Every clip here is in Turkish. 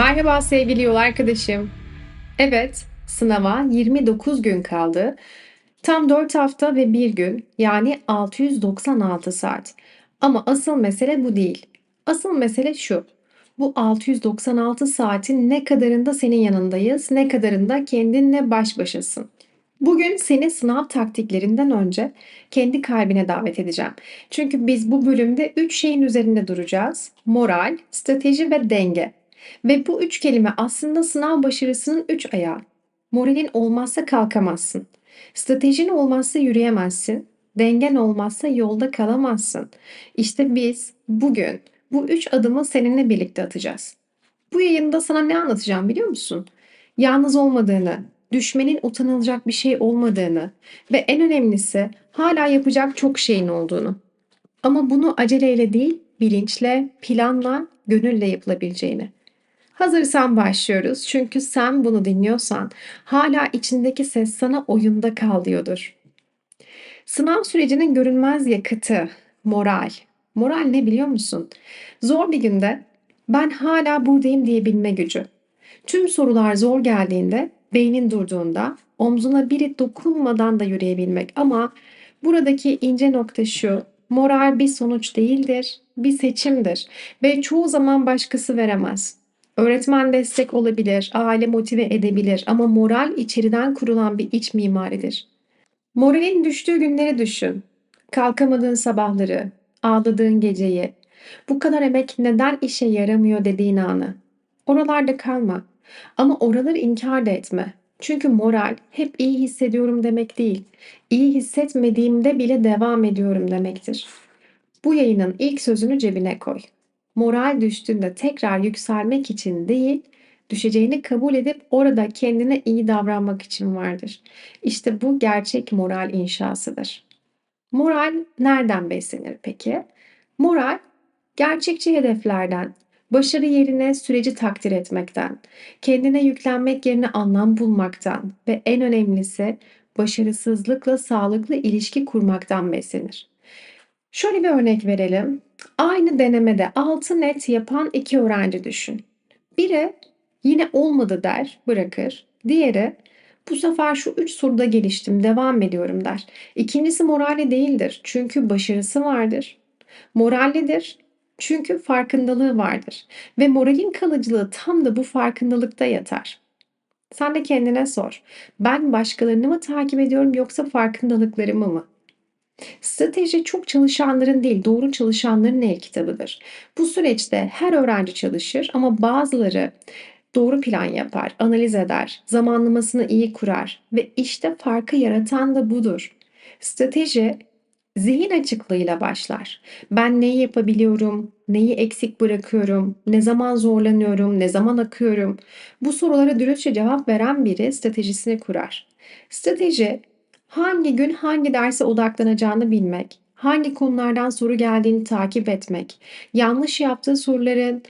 Merhaba sevgili yol arkadaşım. Evet, sınava 29 gün kaldı. Tam 4 hafta ve 1 gün yani 696 saat. Ama asıl mesele bu değil. Asıl mesele şu. Bu 696 saatin ne kadarında senin yanındayız, ne kadarında kendinle baş başasın. Bugün seni sınav taktiklerinden önce kendi kalbine davet edeceğim. Çünkü biz bu bölümde 3 şeyin üzerinde duracağız. Moral, strateji ve denge. Ve bu üç kelime aslında sınav başarısının üç ayağı. Moralin olmazsa kalkamazsın. Stratejin olmazsa yürüyemezsin. Dengen olmazsa yolda kalamazsın. İşte biz bugün bu üç adımı seninle birlikte atacağız. Bu yayında sana ne anlatacağım biliyor musun? Yalnız olmadığını, düşmenin utanılacak bir şey olmadığını ve en önemlisi hala yapacak çok şeyin olduğunu. Ama bunu aceleyle değil, bilinçle, planla, gönülle yapılabileceğini. Hazırsan başlıyoruz. Çünkü sen bunu dinliyorsan hala içindeki ses sana oyunda kal diyordur. Sınav sürecinin görünmez yakıtı, moral. Moral ne biliyor musun? Zor bir günde ben hala buradayım diyebilme gücü. Tüm sorular zor geldiğinde, beynin durduğunda, omzuna biri dokunmadan da yürüyebilmek. Ama buradaki ince nokta şu, moral bir sonuç değildir, bir seçimdir ve çoğu zaman başkası veremez. Öğretmen destek olabilir, aile motive edebilir ama moral içeriden kurulan bir iç mimaridir. Moralin düştüğü günleri düşün. Kalkamadığın sabahları, ağladığın geceyi, bu kadar emek neden işe yaramıyor dediğin anı. Oralarda kalma. Ama oraları inkar da etme. Çünkü moral hep iyi hissediyorum demek değil. İyi hissetmediğimde bile devam ediyorum demektir. Bu yayının ilk sözünü cebine koy. Moral düştüğünde tekrar yükselmek için değil, düşeceğini kabul edip orada kendine iyi davranmak için vardır. İşte bu gerçek moral inşasıdır. Moral nereden beslenir peki? Moral gerçekçi hedeflerden, başarı yerine süreci takdir etmekten, kendine yüklenmek yerine anlam bulmaktan ve en önemlisi başarısızlıkla sağlıklı ilişki kurmaktan beslenir. Şöyle bir örnek verelim. Aynı denemede 6 net yapan iki öğrenci düşün. Biri yine olmadı der, bırakır. Diğeri bu sefer şu üç soruda geliştim, devam ediyorum der. İkincisi moralli değildir. Çünkü başarısı vardır. Morallidir. Çünkü farkındalığı vardır. Ve moralin kalıcılığı tam da bu farkındalıkta yatar. Sen de kendine sor. Ben başkalarını mı takip ediyorum yoksa farkındalıklarımı mı? Strateji çok çalışanların değil, doğru çalışanların el kitabıdır. Bu süreçte her öğrenci çalışır ama bazıları doğru plan yapar, analiz eder, zamanlamasını iyi kurar ve işte farkı yaratan da budur. Strateji zihin açıklığıyla başlar. Ben neyi yapabiliyorum, neyi eksik bırakıyorum, ne zaman zorlanıyorum, ne zaman akıyorum? Bu sorulara dürüstçe cevap veren biri stratejisini kurar. Strateji Hangi gün hangi derse odaklanacağını bilmek, hangi konulardan soru geldiğini takip etmek, yanlış yaptığı soruların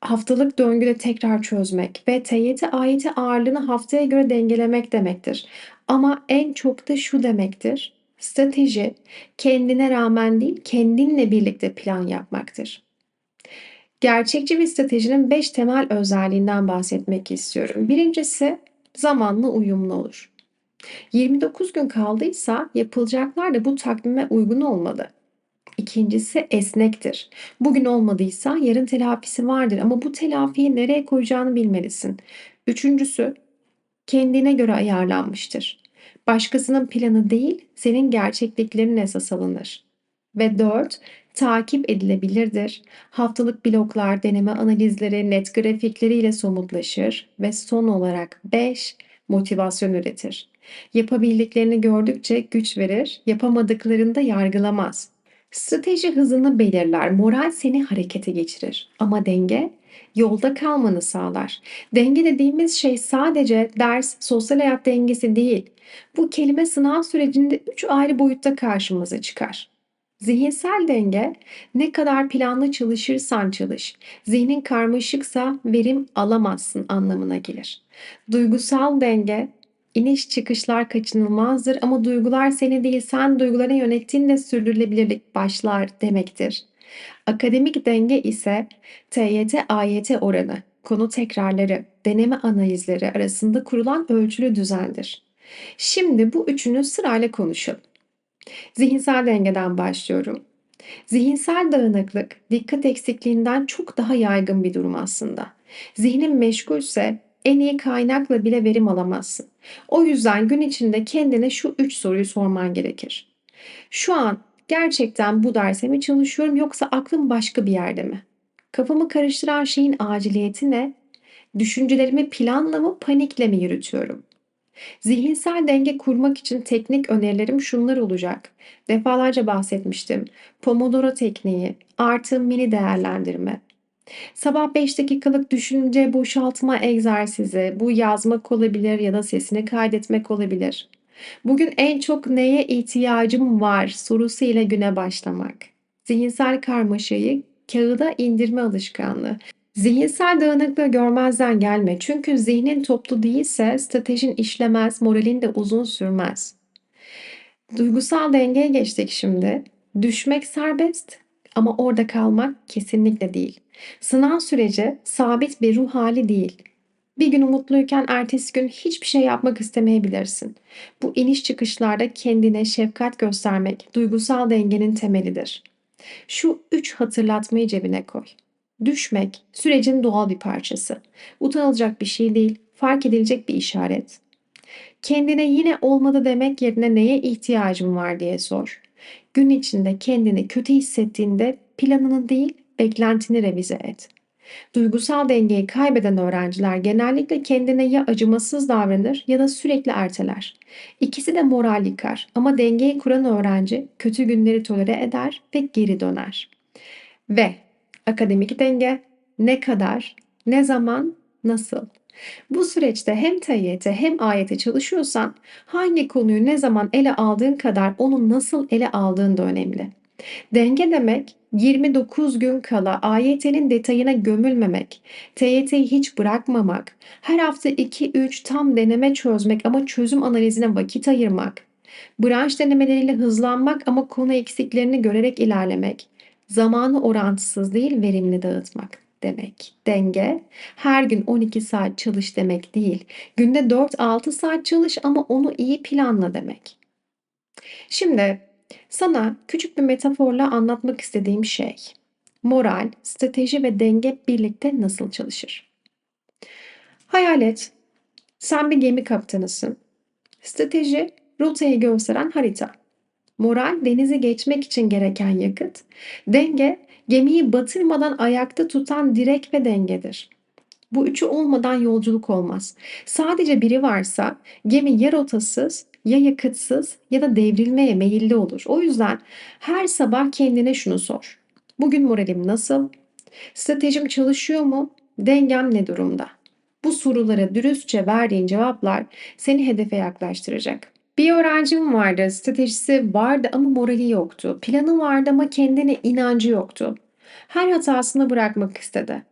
haftalık döngüde tekrar çözmek ve TYT AYT ağırlığını haftaya göre dengelemek demektir. Ama en çok da şu demektir. Strateji kendine rağmen değil, kendinle birlikte plan yapmaktır. Gerçekçi bir stratejinin 5 temel özelliğinden bahsetmek istiyorum. Birincisi zamanla uyumlu olur. 29 gün kaldıysa yapılacaklar da bu takvime uygun olmalı. İkincisi esnektir. Bugün olmadıysa yarın telafisi vardır ama bu telafiyi nereye koyacağını bilmelisin. Üçüncüsü kendine göre ayarlanmıştır. Başkasının planı değil, senin gerçekliklerin esas alınır. Ve dört, takip edilebilirdir. Haftalık bloklar, deneme analizleri, net grafikleriyle somutlaşır. Ve son olarak beş, motivasyon üretir. Yapabildiklerini gördükçe güç verir, yapamadıklarında yargılamaz. Strateji hızını belirler, moral seni harekete geçirir. Ama denge yolda kalmanı sağlar. Denge dediğimiz şey sadece ders, sosyal hayat dengesi değil. Bu kelime sınav sürecinde üç ayrı boyutta karşımıza çıkar. Zihinsel denge ne kadar planlı çalışırsan çalış, zihnin karmaşıksa verim alamazsın anlamına gelir. Duygusal denge İniş çıkışlar kaçınılmazdır ama duygular seni değil sen duyguların yönettiğinde sürdürülebilirlik başlar demektir. Akademik denge ise TYT AYT oranı konu tekrarları, deneme analizleri arasında kurulan ölçülü düzendir. Şimdi bu üçünü sırayla konuşalım. Zihinsel dengeden başlıyorum. Zihinsel dağınıklık, dikkat eksikliğinden çok daha yaygın bir durum aslında. Zihnin meşgulse en iyi kaynakla bile verim alamazsın. O yüzden gün içinde kendine şu üç soruyu sorman gerekir. Şu an gerçekten bu derse mi çalışıyorum yoksa aklım başka bir yerde mi? Kafamı karıştıran şeyin aciliyeti ne? Düşüncelerimi planla mı, panikle mi yürütüyorum? Zihinsel denge kurmak için teknik önerilerim şunlar olacak. Defalarca bahsetmiştim. Pomodoro tekniği, artı mini değerlendirme. Sabah 5 dakikalık düşünce boşaltma egzersizi. Bu yazmak olabilir ya da sesini kaydetmek olabilir. Bugün en çok neye ihtiyacım var sorusu ile güne başlamak. Zihinsel karmaşayı kağıda indirme alışkanlığı. Zihinsel dağınıklığı görmezden gelme. Çünkü zihnin toplu değilse stratejin işlemez, moralin de uzun sürmez. Duygusal dengeye geçtik şimdi. Düşmek serbest ama orada kalmak kesinlikle değil. Sınav süreci sabit bir ruh hali değil. Bir gün umutluyken ertesi gün hiçbir şey yapmak istemeyebilirsin. Bu iniş çıkışlarda kendine şefkat göstermek duygusal dengenin temelidir. Şu üç hatırlatmayı cebine koy. Düşmek sürecin doğal bir parçası. Utanılacak bir şey değil, fark edilecek bir işaret. Kendine yine olmadı demek yerine neye ihtiyacım var diye sor. Gün içinde kendini kötü hissettiğinde planını değil, beklentini revize et. Duygusal dengeyi kaybeden öğrenciler genellikle kendine ya acımasız davranır ya da sürekli erteler. İkisi de moral yıkar ama dengeyi kuran öğrenci kötü günleri tolere eder ve geri döner. Ve akademik denge ne kadar, ne zaman, nasıl? Bu süreçte hem TYT hem AYT çalışıyorsan hangi konuyu ne zaman ele aldığın kadar onu nasıl ele aldığın da önemli. Denge demek 29 gün kala AYT'nin detayına gömülmemek, TYT'yi hiç bırakmamak, her hafta 2-3 tam deneme çözmek ama çözüm analizine vakit ayırmak, branş denemeleriyle hızlanmak ama konu eksiklerini görerek ilerlemek, zamanı orantısız değil verimli dağıtmak demek. Denge her gün 12 saat çalış demek değil. Günde 4-6 saat çalış ama onu iyi planla demek. Şimdi sana küçük bir metaforla anlatmak istediğim şey. Moral, strateji ve denge birlikte nasıl çalışır? Hayal et. Sen bir gemi kaptanısın. Strateji, rotayı gösteren harita. Moral, denizi geçmek için gereken yakıt. Denge, gemiyi batırmadan ayakta tutan direk ve dengedir. Bu üçü olmadan yolculuk olmaz. Sadece biri varsa gemi ya rotasız ya yakıtsız ya da devrilmeye meyilli olur. O yüzden her sabah kendine şunu sor. Bugün moralim nasıl? Stratejim çalışıyor mu? Dengem ne durumda? Bu sorulara dürüstçe verdiğin cevaplar seni hedefe yaklaştıracak. Bir öğrencim vardı, stratejisi vardı ama morali yoktu. Planı vardı ama kendine inancı yoktu. Her hatasını bırakmak istedi.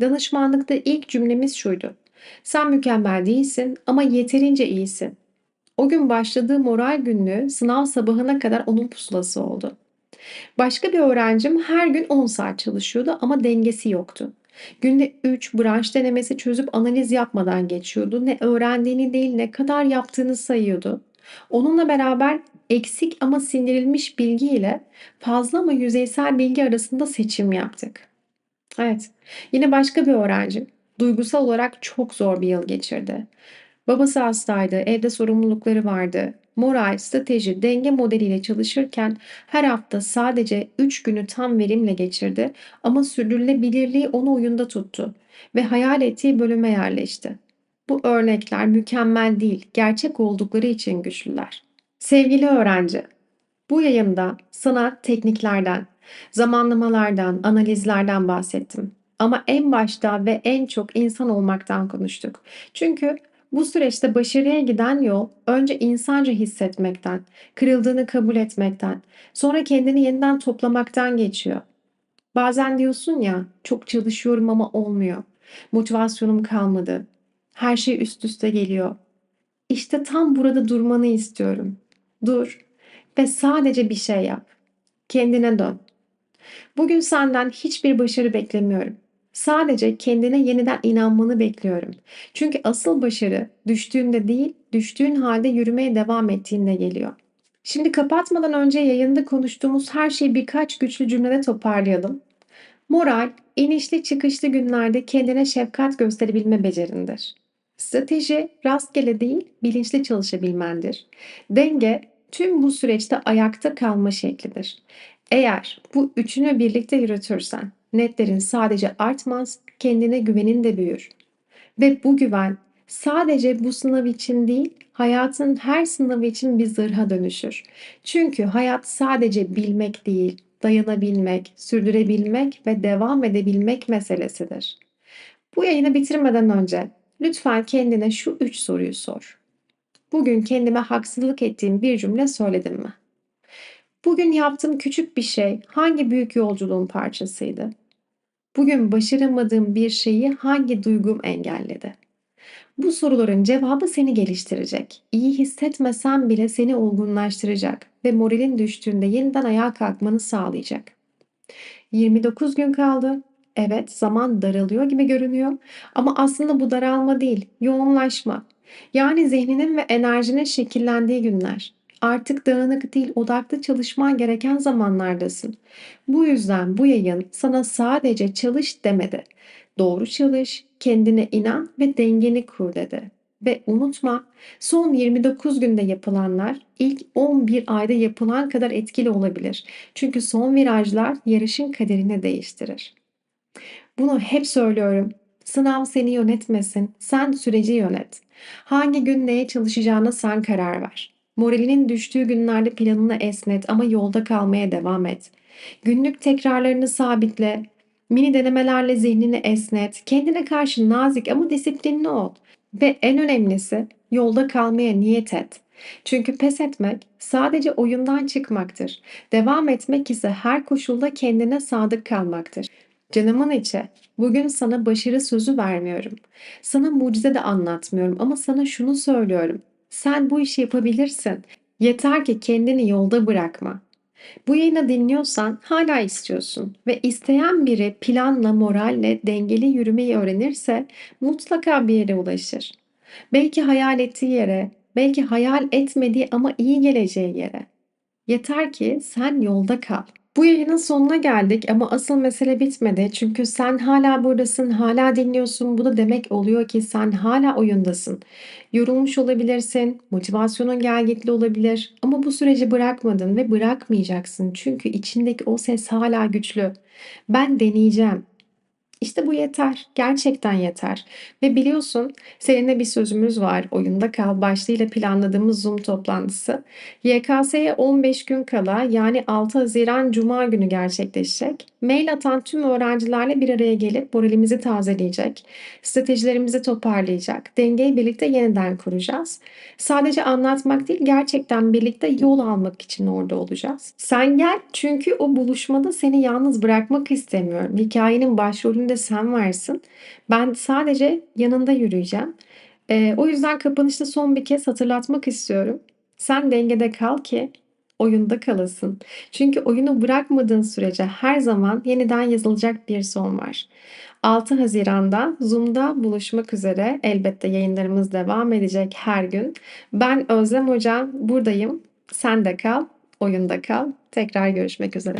Danışmanlıkta ilk cümlemiz şuydu. Sen mükemmel değilsin ama yeterince iyisin. O gün başladığı moral günlüğü sınav sabahına kadar onun pusulası oldu. Başka bir öğrencim her gün 10 saat çalışıyordu ama dengesi yoktu. Günde 3 branş denemesi çözüp analiz yapmadan geçiyordu. Ne öğrendiğini değil ne kadar yaptığını sayıyordu. Onunla beraber eksik ama sindirilmiş bilgi ile fazla ama yüzeysel bilgi arasında seçim yaptık. Evet, yine başka bir öğrenci duygusal olarak çok zor bir yıl geçirdi. Babası hastaydı, evde sorumlulukları vardı. Moral, strateji, denge modeliyle çalışırken her hafta sadece 3 günü tam verimle geçirdi ama sürdürülebilirliği onu oyunda tuttu ve hayal ettiği bölüme yerleşti. Bu örnekler mükemmel değil, gerçek oldukları için güçlüler. Sevgili öğrenci, bu yayında sana tekniklerden, zamanlamalardan, analizlerden bahsettim. Ama en başta ve en çok insan olmaktan konuştuk. Çünkü bu süreçte başarıya giden yol önce insanca hissetmekten, kırıldığını kabul etmekten, sonra kendini yeniden toplamaktan geçiyor. Bazen diyorsun ya, çok çalışıyorum ama olmuyor. Motivasyonum kalmadı. Her şey üst üste geliyor. İşte tam burada durmanı istiyorum. Dur ve sadece bir şey yap. Kendine dön. Bugün senden hiçbir başarı beklemiyorum. Sadece kendine yeniden inanmanı bekliyorum. Çünkü asıl başarı düştüğünde değil, düştüğün halde yürümeye devam ettiğinde geliyor. Şimdi kapatmadan önce yayında konuştuğumuz her şeyi birkaç güçlü cümlede toparlayalım. Moral, inişli çıkışlı günlerde kendine şefkat gösterebilme becerindir. Strateji, rastgele değil, bilinçli çalışabilmendir. Denge, tüm bu süreçte ayakta kalma şeklidir. Eğer bu üçünü birlikte yürütürsen, netlerin sadece artmaz, kendine güvenin de büyür. Ve bu güven sadece bu sınav için değil, hayatın her sınavı için bir zırha dönüşür. Çünkü hayat sadece bilmek değil, dayanabilmek, sürdürebilmek ve devam edebilmek meselesidir. Bu yayını bitirmeden önce lütfen kendine şu üç soruyu sor. Bugün kendime haksızlık ettiğim bir cümle söyledim mi? Bugün yaptığım küçük bir şey hangi büyük yolculuğun parçasıydı? Bugün başaramadığım bir şeyi hangi duygum engelledi? Bu soruların cevabı seni geliştirecek. İyi hissetmesen bile seni olgunlaştıracak ve moralin düştüğünde yeniden ayağa kalkmanı sağlayacak. 29 gün kaldı. Evet, zaman daralıyor gibi görünüyor ama aslında bu daralma değil, yoğunlaşma. Yani zihninin ve enerjinin şekillendiği günler. Artık dağınık değil, odaklı çalışman gereken zamanlardasın. Bu yüzden bu yayın sana sadece çalış demedi. Doğru çalış, kendine inan ve dengeni kur dedi. Ve unutma, son 29 günde yapılanlar ilk 11 ayda yapılan kadar etkili olabilir. Çünkü son virajlar yarışın kaderini değiştirir. Bunu hep söylüyorum. Sınav seni yönetmesin, sen süreci yönet. Hangi gün neye çalışacağına sen karar ver. Moralinin düştüğü günlerde planını esnet ama yolda kalmaya devam et. Günlük tekrarlarını sabitle. Mini denemelerle zihnini esnet. Kendine karşı nazik ama disiplinli ol. Ve en önemlisi yolda kalmaya niyet et. Çünkü pes etmek sadece oyundan çıkmaktır. Devam etmek ise her koşulda kendine sadık kalmaktır. Canımın içi, bugün sana başarı sözü vermiyorum. Sana mucize de anlatmıyorum ama sana şunu söylüyorum. Sen bu işi yapabilirsin. Yeter ki kendini yolda bırakma. Bu yayını dinliyorsan hala istiyorsun ve isteyen biri planla, moralle dengeli yürümeyi öğrenirse mutlaka bir yere ulaşır. Belki hayal ettiği yere, belki hayal etmediği ama iyi geleceği yere. Yeter ki sen yolda kal. Bu yayının sonuna geldik ama asıl mesele bitmedi. Çünkü sen hala buradasın, hala dinliyorsun. Bu da demek oluyor ki sen hala oyundasın. Yorulmuş olabilirsin, motivasyonun gelgitli olabilir ama bu süreci bırakmadın ve bırakmayacaksın. Çünkü içindeki o ses hala güçlü. Ben deneyeceğim. İşte bu yeter. Gerçekten yeter. Ve biliyorsun seninle bir sözümüz var. Oyunda kal başlığıyla planladığımız Zoom toplantısı. YKS'ye 15 gün kala yani 6 Haziran Cuma günü gerçekleşecek. Mail atan tüm öğrencilerle bir araya gelip moralimizi tazeleyecek. Stratejilerimizi toparlayacak. Dengeyi birlikte yeniden kuracağız. Sadece anlatmak değil gerçekten birlikte yol almak için orada olacağız. Sen gel çünkü o buluşmada seni yalnız bırakmak istemiyorum. Hikayenin başrolünde sen varsın. Ben sadece yanında yürüyeceğim. Ee, o yüzden kapanışta son bir kez hatırlatmak istiyorum. Sen dengede kal ki oyunda kalasın. Çünkü oyunu bırakmadığın sürece her zaman yeniden yazılacak bir son var. 6 Haziran'da Zoom'da buluşmak üzere. Elbette yayınlarımız devam edecek her gün. Ben Özlem Hocam buradayım. Sen de kal, oyunda kal. Tekrar görüşmek üzere.